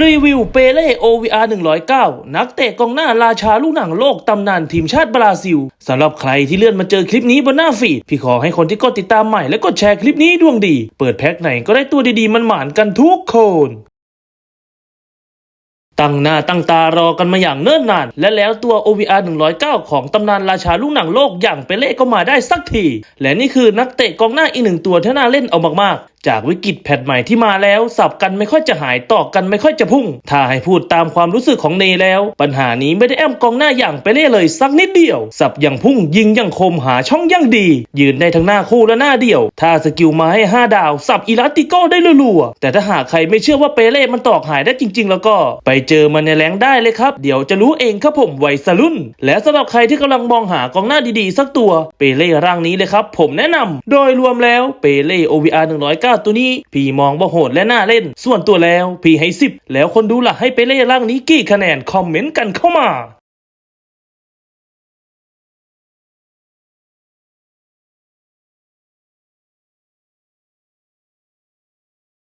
รีวิวเปเล่ OVR 109 นักเตะกองหน้าราชาลูกหนังโลกตำนานทีมชาติบราซิลสำหรับใครที่เลื่อนมาเจอคลิปนี้บนหน้าฟีดพี่ขอให้คนที่กดติดตามใหม่และกดแชร์คลิปนี้ดวงดี เปิดแพ็คไหนก็ได้ตัวดีๆมันหมานกันทุกคนตั้งหน้าตั้งตารอกันมาอย่างเนิ่นนาน และแล้วตัว OVR 109 ของตำนานราชาลูกหนังโลกอย่างเปเล่ก็มาได้สักที และนี่คือนักเตะกองหน้าอีกหนึ่งตัวที่น่าเล่นเอามากๆ จากวิกฤตแพทใหม่ที่มาแล้ว สับกันไม่ค่อยจะหายตอกกันไม่ค่อยจะพุ่ง ถ้าให้พูดตามความรู้สึกของเนแล้ว ปัญหานี้ไม่ได้แอมกองหน้าอย่างเปเล่เลยสักนิดเดียว สับอย่างพุ่งยิงอย่างคมหาช่องย่างดี ยืนได้ทั้งหน้าคู่และหน้าเดี่ยว ถ้าสกิลมาให้ 5 ดาว สับอีลาติโก้ได้รัวๆแต่ถ้าหากใครไม่เชื่อว่าเปเล่มันตอกหายได้จริง ๆ แล้วก็ ไปเจอมันในแรงได้เลยครับ เดี๋ยวจะรู้เองครับผมไวสรุ่น และสำหรับใครที่กำลังมองหากองหน้าดีๆ สักตัวเปเล่ร่างนี้เลยครับ ผมแนะนำโดยรวมแล้วเปเล่ OVR 109ตัวนี้ พี่มองว่าโหดและน่าเล่น ส่วนตัวแล้ว พี่ให้10แล้วคนดูล่ะให้ไปเล่ร่างนี้กี่คะแนนคอมเมนต์กันเข้ามา